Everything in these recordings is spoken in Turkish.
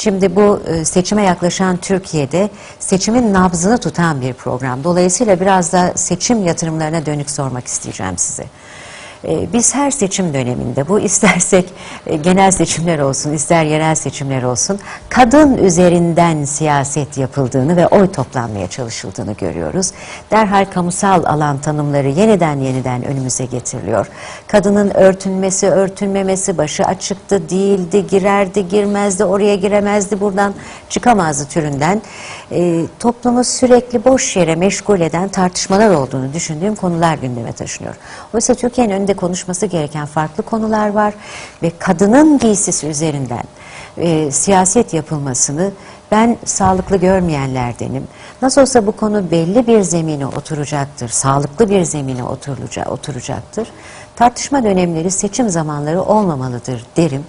Şimdi bu e, seçime yaklaşan Türkiye'de seçimin nabzını tutan bir program. Dolayısıyla biraz da seçim yatırımlarına dönük sormak isteyeceğim size. E, Biz her seçim döneminde bu istersek e, genel seçimler olsun ister yerel seçimler olsun kadın üzerinden siyaset yapıldığını ve oy toplanmaya çalışıldığını görüyoruz. Derhal kamusal alan tanımları yeniden yeniden önümüze getiriliyor. Kadının örtünmesi, örtünmemesi, başı açıktı, değildi, girerdi, girmezdi, oraya giremezdi, buradan çıkamazdı türünden e, toplumu sürekli boş yere meşgul eden tartışmalar olduğunu düşündüğüm konular gündeme taşınıyor. Oysa Türkiye'nin önünde konuşması gereken farklı konular var ve kadının giysisi üzerinden e, siyaset yapılmasını ben sağlıklı görmeyenlerdenim. Nasıl olsa bu konu belli bir zemine oturacaktır, sağlıklı bir zemine oturulaca- oturacaktır. Tartışma dönemleri seçim zamanları olmamalıdır derim.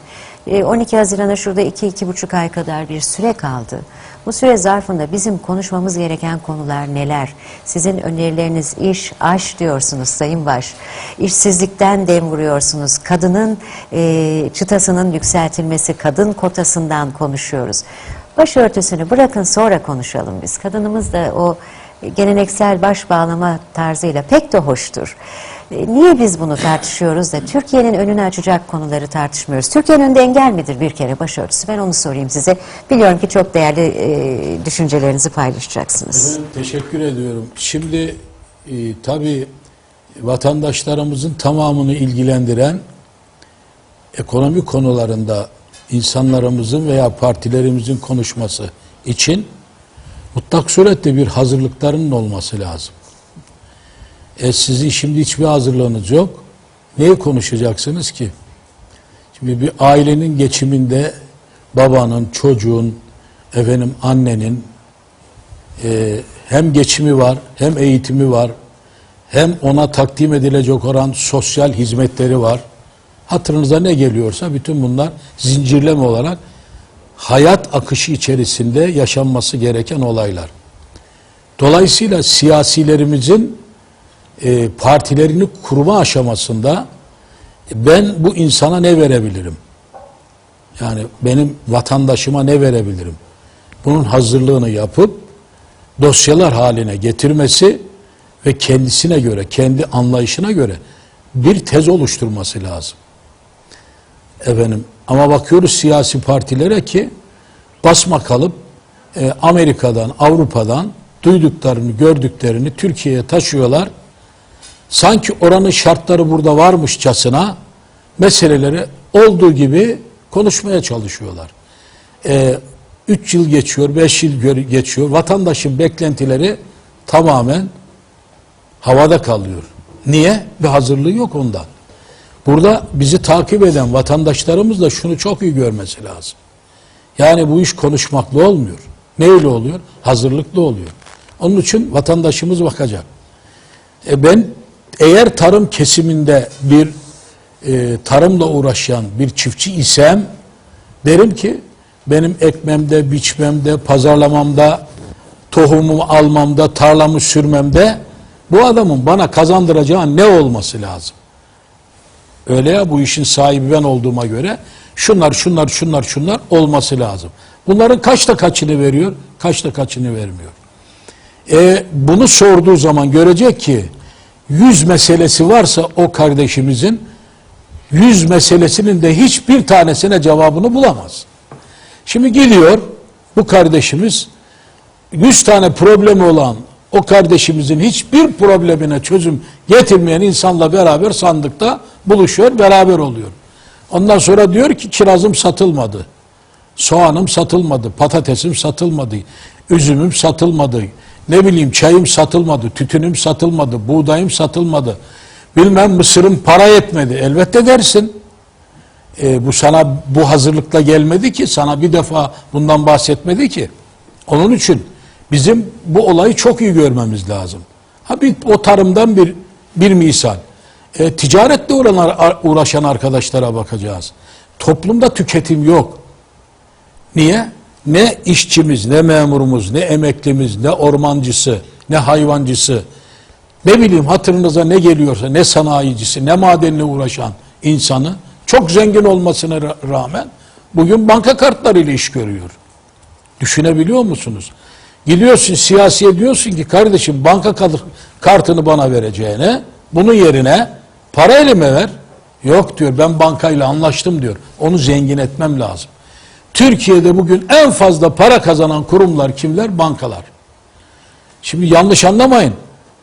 E, 12 Haziran'a şurada 2-2,5 ay kadar bir süre kaldı. Bu süre zarfında bizim konuşmamız gereken konular neler? Sizin önerileriniz iş, aş diyorsunuz Sayın Baş. İşsizlikten dem vuruyorsunuz. Kadının e, çıtasının yükseltilmesi, kadın kotasından konuşuyoruz. Başörtüsünü bırakın sonra konuşalım biz. Kadınımız da o geleneksel baş bağlama tarzıyla pek de hoştur. E, Niye biz bunu tartışıyoruz da Türkiye'nin önünü açacak konuları tartışmıyoruz? Türkiye'nin önünde engel midir bir kere başörtüsü? Ben onu sorayım size. Biliyorum ki çok değerli e, düşüncelerinizi paylaşacaksınız. Efendim, teşekkür ediyorum. Şimdi e, tabii vatandaşlarımızın tamamını ilgilendiren ekonomi konularında insanlarımızın veya partilerimizin konuşması için mutlak surette bir hazırlıklarının olması lazım. E sizin şimdi hiçbir hazırlığınız yok. Neyi konuşacaksınız ki? Şimdi bir ailenin geçiminde babanın, çocuğun, efendim annenin e, hem geçimi var, hem eğitimi var, hem ona takdim edilecek olan sosyal hizmetleri var. Hatırınıza ne geliyorsa bütün bunlar zincirleme olarak hayat akışı içerisinde yaşanması gereken olaylar. Dolayısıyla siyasilerimizin e, partilerini kurma aşamasında ben bu insana ne verebilirim? Yani benim vatandaşıma ne verebilirim? Bunun hazırlığını yapıp dosyalar haline getirmesi ve kendisine göre, kendi anlayışına göre bir tez oluşturması lazım. Efendim ama bakıyoruz siyasi partilere ki basma kalıp e, Amerika'dan, Avrupa'dan duyduklarını, gördüklerini Türkiye'ye taşıyorlar. Sanki oranın şartları burada varmışçasına meseleleri olduğu gibi konuşmaya çalışıyorlar. E, üç yıl geçiyor, beş yıl geçiyor. Vatandaşın beklentileri tamamen havada kalıyor. Niye? Bir hazırlığı yok ondan. Burada bizi takip eden vatandaşlarımız da şunu çok iyi görmesi lazım. Yani bu iş konuşmakla olmuyor. Neyle oluyor? Hazırlıklı oluyor. Onun için vatandaşımız bakacak. E ben eğer tarım kesiminde bir e, tarımla uğraşan bir çiftçi isem derim ki benim ekmemde, biçmemde, pazarlamamda, tohumumu almamda, tarlamı sürmemde bu adamın bana kazandıracağı ne olması lazım? Öyle ya bu işin sahibi ben olduğuma göre şunlar şunlar şunlar şunlar olması lazım. Bunların kaçta kaçını veriyor, kaçta kaçını vermiyor. E, bunu sorduğu zaman görecek ki yüz meselesi varsa o kardeşimizin yüz meselesinin de hiçbir tanesine cevabını bulamaz. Şimdi geliyor bu kardeşimiz 100 tane problemi olan o kardeşimizin hiçbir problemine çözüm getirmeyen insanla beraber sandıkta buluşuyor, beraber oluyor. Ondan sonra diyor ki kirazım satılmadı. Soğanım satılmadı, patatesim satılmadı, üzümüm satılmadı, ne bileyim çayım satılmadı, tütünüm satılmadı, buğdayım satılmadı. Bilmem mısırım para yetmedi. Elbette dersin. E, bu sana bu hazırlıkla gelmedi ki, sana bir defa bundan bahsetmedi ki. Onun için bizim bu olayı çok iyi görmemiz lazım. Ha bir o tarımdan bir bir misal. E, ticaretle uğraşan arkadaşlara bakacağız. Toplumda tüketim yok. Niye? Ne işçimiz, ne memurumuz, ne emeklimiz, ne ormancısı, ne hayvancısı, ne bileyim hatırınıza ne geliyorsa, ne sanayicisi, ne madenle uğraşan insanı çok zengin olmasına ra- rağmen bugün banka kartlarıyla iş görüyor. Düşünebiliyor musunuz? Gidiyorsun siyasiye diyorsun ki kardeşim banka kart- kartını bana vereceğine bunun yerine para elime ver. Yok diyor ben bankayla anlaştım diyor. Onu zengin etmem lazım. Türkiye'de bugün en fazla para kazanan kurumlar kimler? Bankalar. Şimdi yanlış anlamayın.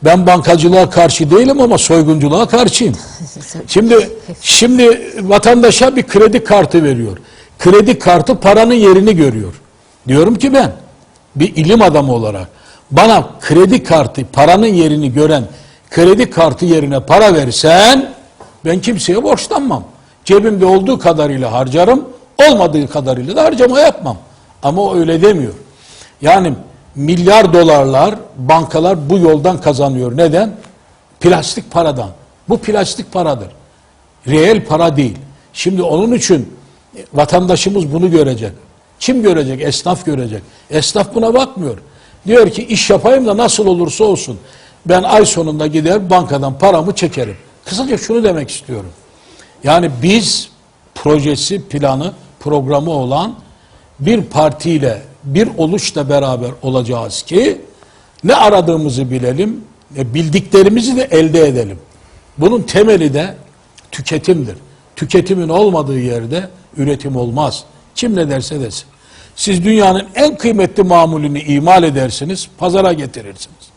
Ben bankacılığa karşı değilim ama soygunculuğa karşıyım. Şimdi şimdi vatandaşa bir kredi kartı veriyor. Kredi kartı paranın yerini görüyor. Diyorum ki ben bir ilim adamı olarak bana kredi kartı paranın yerini gören kredi kartı yerine para versen ben kimseye borçlanmam. Cebimde olduğu kadarıyla harcarım, olmadığı kadarıyla da harcama yapmam. Ama o öyle demiyor. Yani milyar dolarlar bankalar bu yoldan kazanıyor. Neden? Plastik paradan. Bu plastik paradır. Reel para değil. Şimdi onun için vatandaşımız bunu görecek. Kim görecek? Esnaf görecek. Esnaf buna bakmıyor. Diyor ki iş yapayım da nasıl olursa olsun. Ben ay sonunda gider bankadan paramı çekerim. Kısaca şunu demek istiyorum. Yani biz projesi, planı, programı olan bir partiyle, bir oluşla beraber olacağız ki ne aradığımızı bilelim, e, bildiklerimizi de elde edelim. Bunun temeli de tüketimdir. Tüketimin olmadığı yerde üretim olmaz. Kim ne derse desin. Siz dünyanın en kıymetli mamulünü imal edersiniz, pazara getirirsiniz.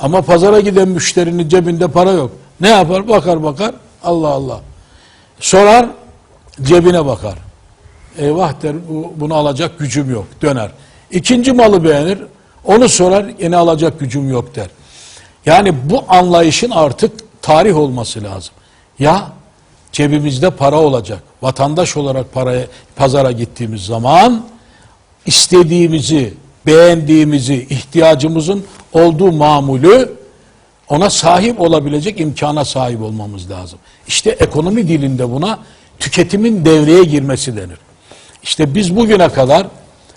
Ama pazara giden müşterinin cebinde para yok. Ne yapar? Bakar bakar. Allah Allah. Sorar, cebine bakar. Eyvah der, bu, bunu alacak gücüm yok. Döner. İkinci malı beğenir. Onu sorar, yine alacak gücüm yok der. Yani bu anlayışın artık tarih olması lazım. Ya cebimizde para olacak. Vatandaş olarak paraya, pazara gittiğimiz zaman istediğimizi, beğendiğimizi, ihtiyacımızın olduğu mamulü ona sahip olabilecek imkana sahip olmamız lazım. İşte ekonomi dilinde buna tüketimin devreye girmesi denir. İşte biz bugüne kadar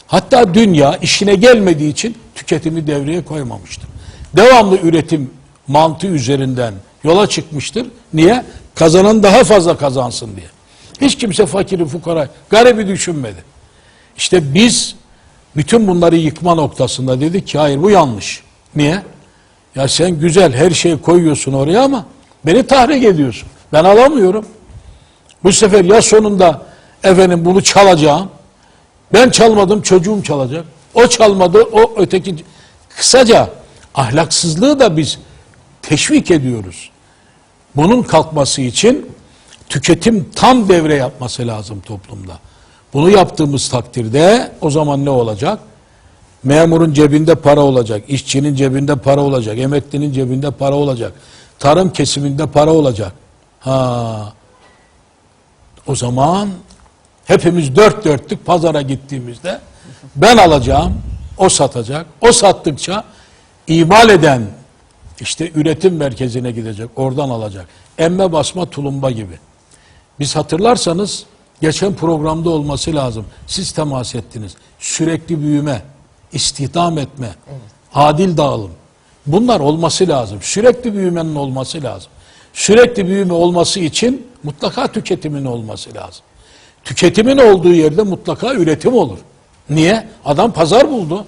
hatta dünya işine gelmediği için tüketimi devreye koymamıştır. Devamlı üretim mantığı üzerinden yola çıkmıştır. Niye? Kazanan daha fazla kazansın diye. Hiç kimse fakiri, fukara, garibi düşünmedi. İşte biz bütün bunları yıkma noktasında dedik ki hayır bu yanlış. Niye? Ya sen güzel her şeyi koyuyorsun oraya ama beni tahrik ediyorsun. Ben alamıyorum. Bu sefer ya sonunda efendim bunu çalacağım. Ben çalmadım çocuğum çalacak. O çalmadı o öteki. Kısaca ahlaksızlığı da biz teşvik ediyoruz. Bunun kalkması için tüketim tam devre yapması lazım toplumda. Bunu yaptığımız takdirde o zaman ne olacak? Memurun cebinde para olacak, işçinin cebinde para olacak, emeklinin cebinde para olacak, tarım kesiminde para olacak. Ha, o zaman hepimiz dört dörtlük pazara gittiğimizde ben alacağım, o satacak, o sattıkça imal eden işte üretim merkezine gidecek, oradan alacak. Emme basma tulumba gibi. Biz hatırlarsanız geçen programda olması lazım. Siz temas ettiniz. Sürekli büyüme, istihdam etme, adil dağılım. Bunlar olması lazım. Sürekli büyümenin olması lazım. Sürekli büyüme olması için mutlaka tüketimin olması lazım. Tüketimin olduğu yerde mutlaka üretim olur. Niye? Adam pazar buldu.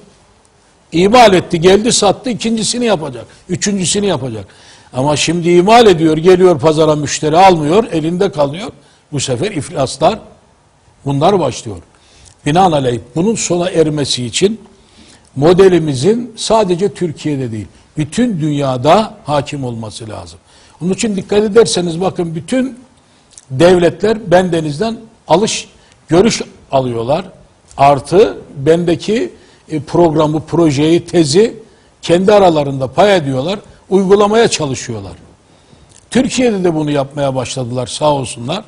İmal etti, geldi sattı, ikincisini yapacak. Üçüncüsünü yapacak. Ama şimdi imal ediyor, geliyor pazara müşteri almıyor, elinde kalıyor. Bu sefer iflaslar bunlar başlıyor. Binaenaleyh bunun sona ermesi için modelimizin sadece Türkiye'de değil, bütün dünyada hakim olması lazım. Onun için dikkat ederseniz bakın bütün devletler bendenizden alış, görüş alıyorlar. Artı bendeki e, programı, projeyi, tezi kendi aralarında pay ediyorlar, uygulamaya çalışıyorlar. Türkiye'de de bunu yapmaya başladılar sağ olsunlar.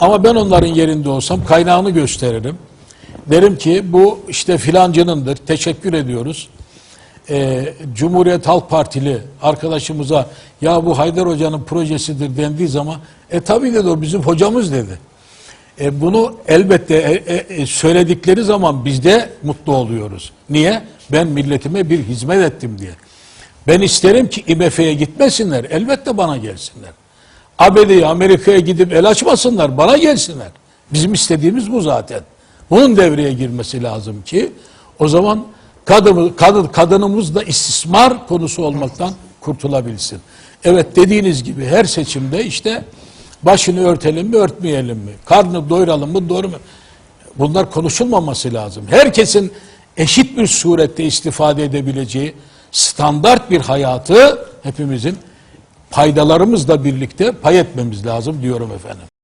Ama ben onların yerinde olsam kaynağını gösteririm. Derim ki bu işte filancınındır, teşekkür ediyoruz. Ee, Cumhuriyet Halk Partili arkadaşımıza ya bu Haydar Hoca'nın projesidir dendiği zaman e tabii dedi o bizim hocamız dedi. E, bunu elbette e, e, e, söyledikleri zaman biz de mutlu oluyoruz. Niye? Ben milletime bir hizmet ettim diye. Ben isterim ki IMF'ye gitmesinler. Elbette bana gelsinler. ABD'ye, Amerika'ya gidip el açmasınlar. Bana gelsinler. Bizim istediğimiz bu zaten. Bunun devreye girmesi lazım ki o zaman kadın, kadın kadınımız da istismar konusu olmaktan kurtulabilsin. Evet dediğiniz gibi her seçimde işte başını örtelim mi örtmeyelim mi? Karnını doyuralım mı doğru mu? Bunlar konuşulmaması lazım. Herkesin eşit bir surette istifade edebileceği standart bir hayatı hepimizin paydalarımızla birlikte pay etmemiz lazım diyorum efendim.